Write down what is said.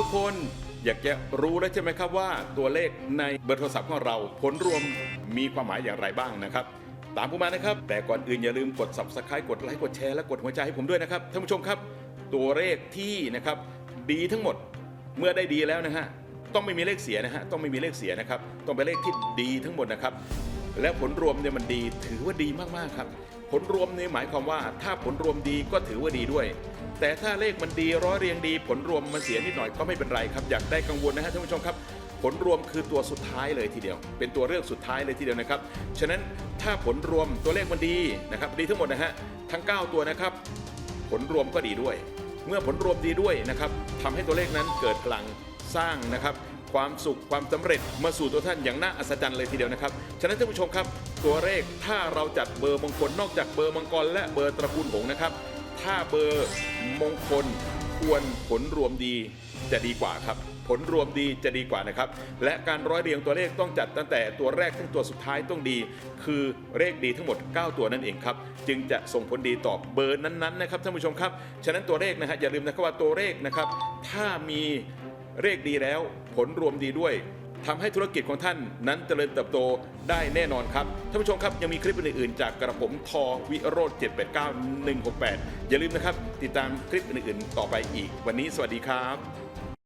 ทุกคนอยากจะรู้แล้วใช่ไหมครับว่าตัวเลขในเบอร์โทรศัพท์ของเราผลรวมมีความหมายอย่างไรบ้างนะครับ ตามผมมานะครับ แต่ก่อนอื่นอย่าลืมกด subscribe กดไลค์กดแชร์และกดหัวใจให้ผมด้วยนะครับท่านผู้ชมครับ ตัวเลขที่นะครับดีทั้งหมดเมื่อได้ดีแล้วนะฮะต้องไม่มีเลขเสียนะฮะต้องไม่มีเลขเสียนะครับต้องเป็นเลขที่ดีทั้งหมดนะครับ และผลรวมเนี่ยมันดีถือว่าดีมากๆครับ ผลรวมเนี่ยหมายความว่าถ้าผลรวมดีก็ถือว่าดีด้วย แต่ถ้าเลขมันดีร้อยเรียงดี ผลรวมมันเสียนิดหน่อยก็ไม่เป็นไรครับอยากได้กังวลนะฮะท่านผู้ชมครับ ผลรวมคือตัวสุดท้ายเลยทีเดียว เป็นตัวเลือกสุดท้ายเลยทีเดียวนะครับฉะนั้นถ้าผลรวมตัวเลขมันดีนะครับดีทั้งหมดนะฮะทั้ง 9 ตัวนะครับ ผลรวมก็ดีด้วย เมื่อผลรวมดีด้วยนะครับทำให้ตัวเลขนั้นเกิดพลังสร้างนะครับ ความสุขความสำเร็จมาสู่ตัวท่านอย่างน่าอัศจรรย์เลยทีเดียวนะครับ ฉะนั้นท่านผู้ชมครับ ตัวเลขถ้าเราจัดเบอร์มงคลนอกจากเบอร์มังกรและเบอร์ตระกูลหงนะครับ ถ้าเบอร์มงคลควรผลรวมดีจะดีกว่าครับผลรวมดีจะดีกว่านะครับ และการร้อยเรียงตัวเลขต้องจัดตั้งแต่ตัวแรกถึงตัวสุดท้ายต้องดี คือเลขดีทั้งหมด 9 ตัวนั่นเองครับ จึงจะส่งผลดีต่อเบอร์นั้นๆนะครับท่านผู้ชมครับ ฉะนั้นตัวเลขนะฮะอย่าลืมนะครับว่าตัวเลขนะครับ ถ้ามีเลขดีแล้ว ผลรวมดีด้วยทำให้ธุรกิจของท่านนั้นเจริญเติบโตได้แน่นอนครับท่านผู้ชมครับยังมีคลิปอื่นๆ จากกระผมทอวิโรธ789 168 อย่าลืมนะครับ ติดตามคลิปอื่นๆ ต่อไปอีก วันนี้สวัสดีครับ